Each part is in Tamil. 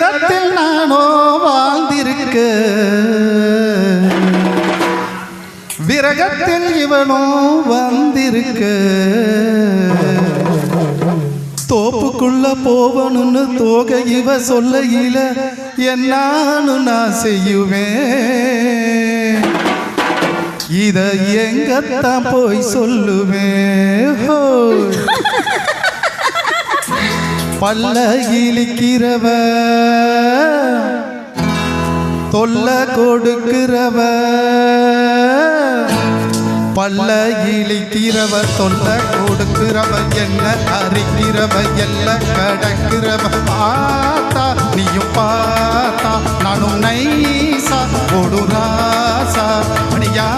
விரதத்தில் நானோ வாழ்ந்திருக்க. விரகத்தில் இவனோ வந்திருக்க. தோப்புக்குள்ள போவணும்னு தோகை இவ சொல்லையில என்னானு நான் செய்யுவேன் இத எங்கத்தான் போய் சொல்லுவேன் ஹோய். தொல்ல கொடுக்கிறவ பல்ல இழிக்கிறவ தொல்ல கொடுக்கிறவ என்ன அறிக்கிறவ எல்ல கடக்கிறவ பார்த்தா நீயும் பார்த்தா நானும் நைசா கொடுராசா அடியா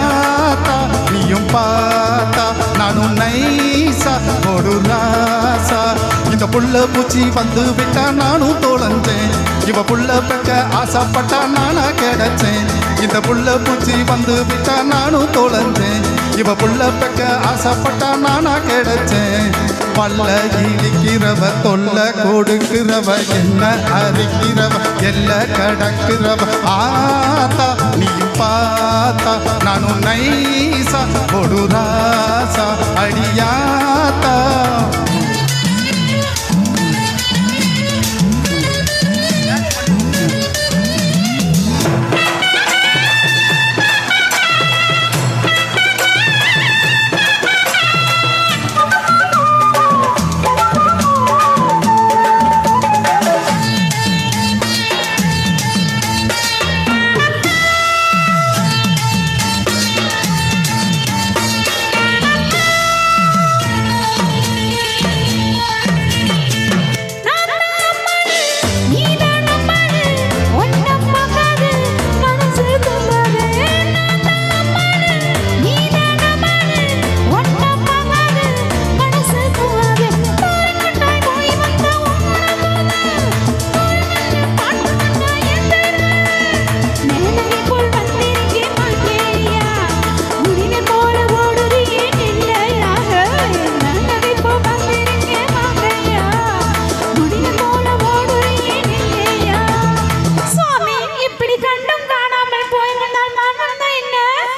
புள்ள பூச்சி வந்து விட்டா நானும் தோழஞ்சேன் இவ புள்ள பெக்க ஆசைப்பட்டா நானா கிடைச்சேன். இந்த புள்ள பூச்சி வந்து விட்டா நானும் தோழஞ்சேன் இவ புள்ள பெக்க ஆசைப்பட்டா நானா கிடைச்சேன். பல்ல இழிக்கிறவ தொல்ல கொடுக்கிறவ என்ன அரிக்கிறவ எல்ல கடக்கிறவ? ஆத்தா நீ பார்த்தா நானும் நைசா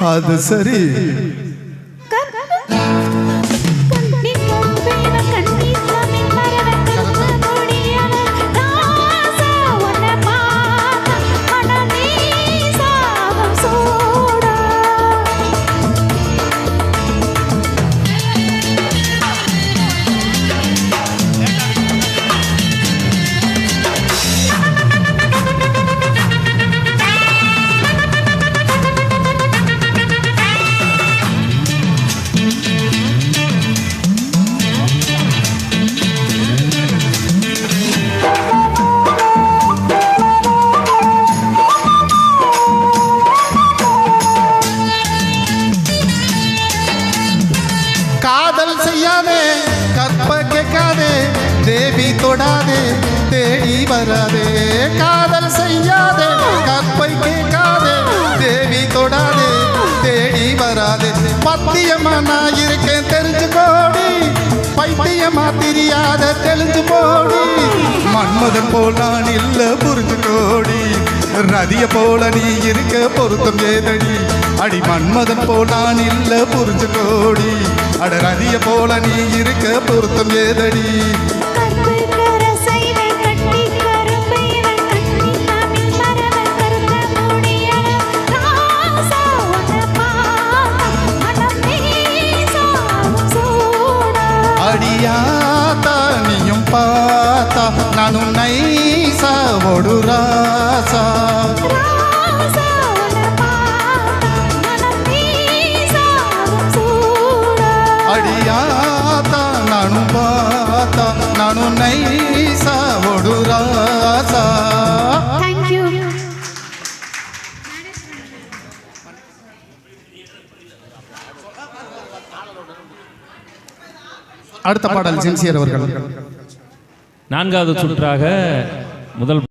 என்ன அது காதல் செய்யாதே கற்ப கேட்காதே தேவி தொடாதே தேடி வராதே. காதல் செய்யாதே கற்பை கேட்காதே தேவி தொடாதே தேடி வராதே. பத்தியமா நான் இருக்கேன் தெரிஞ்சு போடி பைத்தியமா தெரியாத தெளிஞ்சு போடி மன்மதன் போல் நான் இல்ல புரிஞ்சு கோடி நதிய போல நீ இருக்க பொருத்தம் ஏதடி? அடி மன்மதன் போல் நான் இல்ல புரிஞ்சு கோடி அட நதிய போல நீ இருக்க பொருத்தம் ஏதடி? அடியாத்தா நீயும் பார்த்தா நானும் ராசா Thank you. அடுத்த பாடல் சின்சியர் அவர்கள் நான்காவது சுற்றாக முதல்